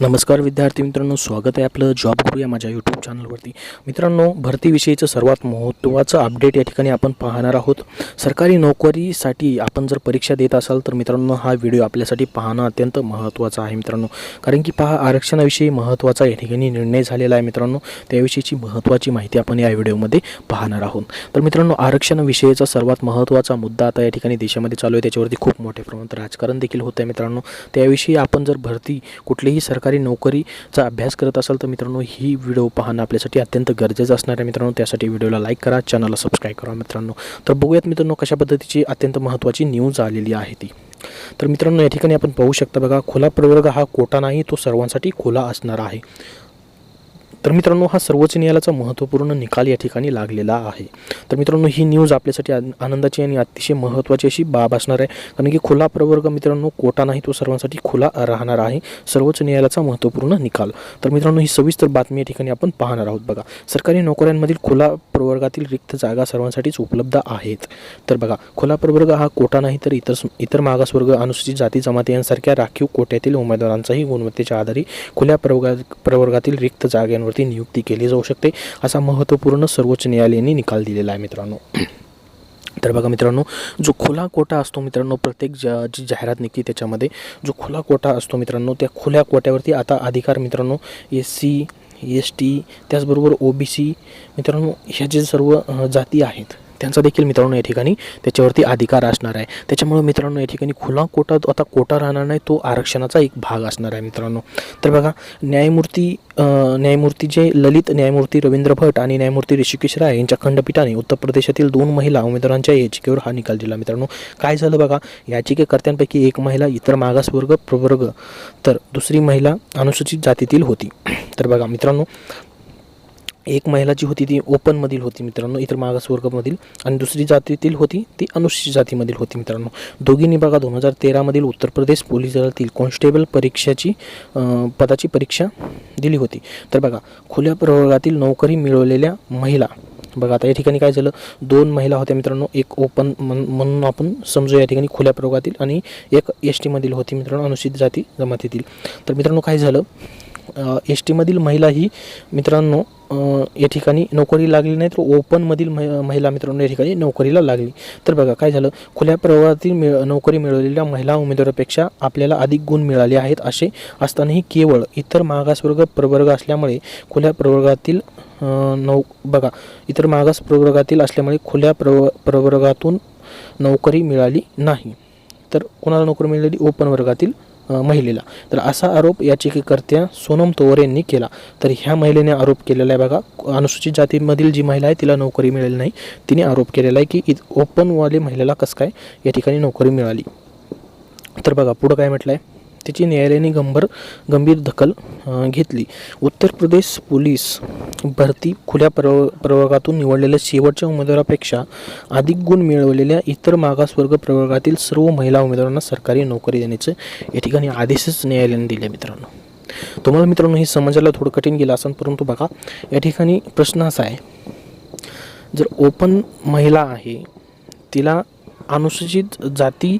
नमस्कार विद्यार्थी मित्रांनो स्वागत आहे आपलं जॉब गुरु या माझ्या यूट्यूब चॅनलवरती मित्रांनो भरतीविषयीचं सर्वात महत्त्वाचं अपडेट या ठिकाणी आपण पाहणार आहोत. सरकारी नोकरीसाठी आपण जर परीक्षा देत असाल तर मित्रांनो हा व्हिडिओ आपल्यासाठी पाहणं अत्यंत महत्त्वाचा आहे मित्रांनो. कारण की पहा आरक्षणाविषयी महत्त्वाचा या ठिकाणी निर्णय झालेला आहे मित्रांनो. त्याविषयीची महत्त्वाची माहिती आपण या व्हिडिओमध्ये पाहणार आहोत. तर मित्रांनो आरक्षणाविषयीचा सर्वात महत्त्वाचा मुद्दा आता या ठिकाणी देशामध्ये चालू आहे. त्याच्यावरती खूप मोठ्या प्रमाणात राजकारण देखील होत आहे मित्रांनो. त्याविषयी आपण जर भरती कुठलीही सरकार सरकारी नोकरीचा अभ्यास करत असाल तर मित्रांनो ही व्हिडिओ पाहणं आपल्यासाठी अत्यंत गरजेचं असणार आहे मित्रांनो. त्यासाठी व्हिडिओला लाईक करा चॅनलला सबस्क्राईब करा मित्रांनो. तर बघूयात मित्रांनो कशा पद्धतीची अत्यंत महत्त्वाची न्यूज आलेली आहे ती. तर मित्रांनो या ठिकाणी आपण पाहू शकता बघा खुला प्रवर्ग हा कोटा नाही तो सर्वांसाठी खुला असणार आहे. तर मित्रांनो हा सर्वोच्च न्यायालयाचा महत्त्वपूर्ण निकाल या ठिकाणी लागलेला आहे. तर मित्रांनो ही न्यूज आपल्यासाठी आनंदाची आणि अतिशय महत्त्वाची अशी बाब असणार आहे. कारण की खुला प्रवर्ग मित्रांनो कोटा नाही तो सर्वांसाठी खुला राहणार आहे. सर्वोच्च न्यायालयाचा महत्त्वपूर्ण निकाल. तर मित्रांनो ही सविस्तर बातमी या ठिकाणी आपण पाहणार आहोत बघा. सरकारी नोकऱ्यांमधील खुला प्रवर्गातील रिक्त जागा सर्वांसाठीच उपलब्ध आहेत. तर बघा खुला प्रवर्ग हा कोटा नाही तर इतर इतर मागासवर्ग अनुसूचित जाती जमाती यांसारख्या राखीव कोट्यातील उमेदवारांचाही गुणवत्तेच्या आधारे खुल्या प्रवर्गा प्रवर्गातील रिक्त जागांवरती नियुक्ती केली जाऊ शकते असा महत्त्वपूर्ण सर्वोच्च न्यायालयाने निकाल दिलेला आहे. मित्रांनो. तर बघा मित्रांनो जो खुला कोटा असतो मित्रांनो प्रत्येक ज जी जाहिरात निघते त्याच्यामध्ये जो खुला कोटा असतो मित्रांनो त्या खुल्या कोट्यावरती आता अधिकार मित्रांनो एस सी एस टी त्याचबरोबर ओ बी सी मित्रांनो ह्या जे सर्व जाती आहेत त्यांचा देखील मित्रांनो या ठिकाणी त्याच्यावरती अधिकार असणार आहे. त्याच्यामुळं मित्रांनो या ठिकाणी खुला कोटा आता कोटा राहणार नाही तो आरक्षणाचा एक भाग असणार आहे मित्रांनो. तर बघा न्यायमूर्ती न्यायमूर्ती जे ललित न्यायमूर्ती रवींद्र भट आणि न्यायमूर्ती ऋषिकेश राय यांच्या खंडपीठाने उत्तर प्रदेशातील दोन महिला उमेदवारांच्या याचिकेवर हा निकाल दिला मित्रांनो. काय झालं बघा याचिकेकर्त्यांपैकी एक महिला इतर मागासवर्ग प्रवर्ग तर दुसरी महिला अनुसूचित जातीतील होती. तर बघा मित्रांनो एक महिला जी होती ती ओपनमधील होती मित्रांनो इतर मागासवर्गमधील. आणि दुसरी जातीतील होती ती अनुसूचित जातीमधील होती मित्रांनो. दोघींनी बघा दोन हजार तेरामधील उत्तर प्रदेश पोलीस दलातील कॉन्स्टेबल परीक्षेची पदाची परीक्षा दिली होती. तर बघा खुल्या प्रवर्गातील नोकरी मिळवलेल्या महिला बघा आता या ठिकाणी काय झालं? दोन महिला होत्या मित्रांनो एक ओपन म्हणून आपण समजू या ठिकाणी खुल्या प्रवर्गातील आणि एक एस टीमधील होती मित्रांनो अनुसूचित जाती जमातीतील. तर मित्रांनो काय झालं? एस टीमधील महिला ही मित्रांनो या ठिकाणी नोकरी लागली नाही तर ओपनमधील मह महिला मित्रांनो या ठिकाणी नोकरीला लागली. तर बघा काय झालं? खुल्या प्रवाहातील मिळ नोकरी मिळवलेल्या महिला उमेदवारापेक्षा आपल्याला अधिक गुण मिळाले आहेत असे असतानाही केवळ इतर मागासवर्ग प्रवर्ग असल्यामुळे खुल्या प्रवर्गातील नौ बघा इतर मागास प्रवर्गातील असल्यामुळे खुल्या प्रव प्रवर्गातून नोकरी मिळाली नाही. तर कोणाला नोकरी मिळाली? ओपन वर्गातील महिलेला. तर असा आरोप याचिकेकर्त्या सोनम तोवर यांनी केला. तर ह्या महिलेने आरोप केलेला आहे बघा अनुसूचित जातीमधील जी महिला आहे तिला नोकरी मिळाली नाही. तिने आरोप केलेला आहे की ओपनवाले महिलेला कसं काय या ठिकाणी नोकरी मिळाली. तर बघा पुढं काय म्हटलं आहे त्याची न्यायालयाने गंभीर गंभीर दखल घेतली. उत्तर प्रदेश पोलीस भरती खुल्या प्रव प्रवर्गातून निवडलेल्या शेवटच्या उमेदवारापेक्षा अधिक गुण मिळवलेल्या इतर मागासवर्ग प्रवर्गातील सर्व महिला उमेदवारांना सरकारी नोकरी देण्याचे या ठिकाणी आदेशच न्यायालयाने दिले मित्रांनो. तुम्हाला मित्रांनो हे समजायला थोडं कठीण गेलं असेल परंतु बघा या ठिकाणी प्रश्न असा आहे. जर ओपन महिला आहे तिला अनुसूचित जाती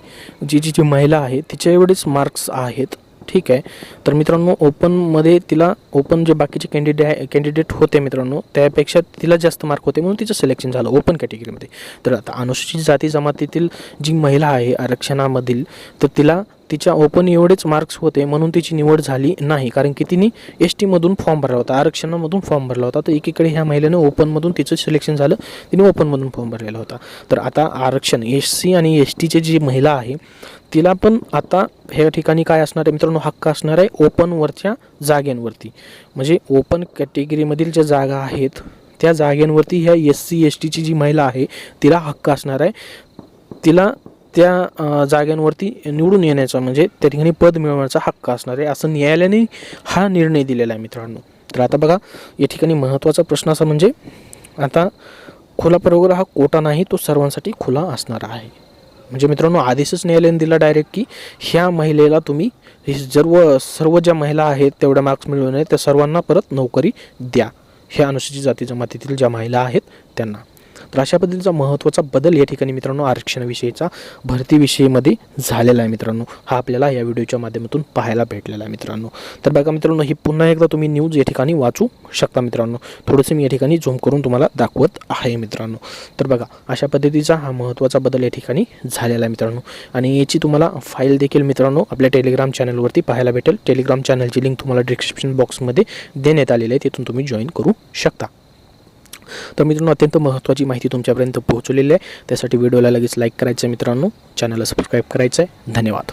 जी जी जी महिला आहे तिच्या एवढेच मार्क्स आहेत. ठीक आहे? तर मित्रांनो ओपनमध्ये तिला ओपन जे बाकीचे कॅन्डिडे कॅन्डिडेट होते मित्रांनो त्यापेक्षा तिला जास्त मार्क होते म्हणून तिचं सिलेक्शन झालं ओपन कॅटेगरीमध्ये तर आता अनुसूचित जाती जमातीतील जी महिला आहे आरक्षणामधील तर तिला तिच्या ओपन एवढेच मार्क्स होते म्हणून तिची निवड झाली नाही. कारण की तिने एस टीमधून फॉर्म भरला होता आरक्षणामधून फॉर्म भरला होता. तर एकीकडे ह्या महिलेनं ओपनमधून तिचं सिलेक्शन झालं तिने ओपनमधून फॉर्म भरलेला होता. तर आता आरक्षण एस सी आणि एस टीचे जी महिला आहे तिला पण आता ह्या ठिकाणी काय असणार आहे मित्रांनो? हक्क असणार आहे ओपनवरच्या जाग्यांवरती. म्हणजे ओपन कॅटेगरीमधील ज्या जागा आहेत त्या जाग्यांवरती ह्या एस सी एस टीची जी महिला आहे तिला हक्क असणार आहे. तिला त्या जागांवरती निवडून येण्याचा म्हणजे त्या ठिकाणी पद मिळवण्याचा हक्क असणार आहे असं न्यायालयाने हा निर्णय दिलेला आहे मित्रांनो. तर आता बघा या ठिकाणी महत्त्वाचा प्रश्न असा म्हणजे आता खुला प्रवर्ग हा कोटा नाही तो सर्वांसाठी खुला असणार आहे. म्हणजे मित्रांनो आदेशच न्यायालयाने दिला डायरेक्ट की ह्या महिलेला तुम्ही सर्व सर्व ज्या महिला आहेत तेवढ्या मार्क्स मिळवणे त्या सर्वांना परत नोकरी द्या. ह्या अनुसूचित जाती जमातीतील ज्या महिला आहेत त्यांना. तर अशा पद्धतीचा महत्त्वाचा बदल या ठिकाणी मित्रांनो आरक्षणाविषयीचा भरतीविषयीमध्ये झालेला आहे मित्रांनो. हा आपल्याला या व्हिडिओच्या माध्यमातून पाहायला भेटलेला आहे मित्रांनो. तर बघा मित्रांनो ही पुन्हा एकदा तुम्ही न्यूज या ठिकाणी वाचू शकता मित्रांनो. थोडंसं मी या ठिकाणी झूम करून तुम्हाला दाखवत आहे मित्रांनो. तर बघा अशा पद्धतीचा हा महत्त्वाचा बदल या ठिकाणी झालेला आहे मित्रांनो. आणि याची तुम्हाला फाईल देखील मित्रांनो आपल्या टेलिग्राम चॅनलवरती पाहायला भेटेल. टेलिग्राम चॅनलची लिंक तुम्हाला डिस्क्रिप्शन बॉक्समध्ये देण्यात आलेली आहे. तिथून तुम्ही जॉईन करू शकता. तर मित्रांनो अत्यंत महत्त्वाची माहिती तुमच्यापर्यंत पोहोचलेली आहे. त्यासाठी व्हिडिओला लगेच लाईक करायचं आहे मित्रांनो. चॅनलला सबस्क्राईब करायचं आहे. धन्यवाद.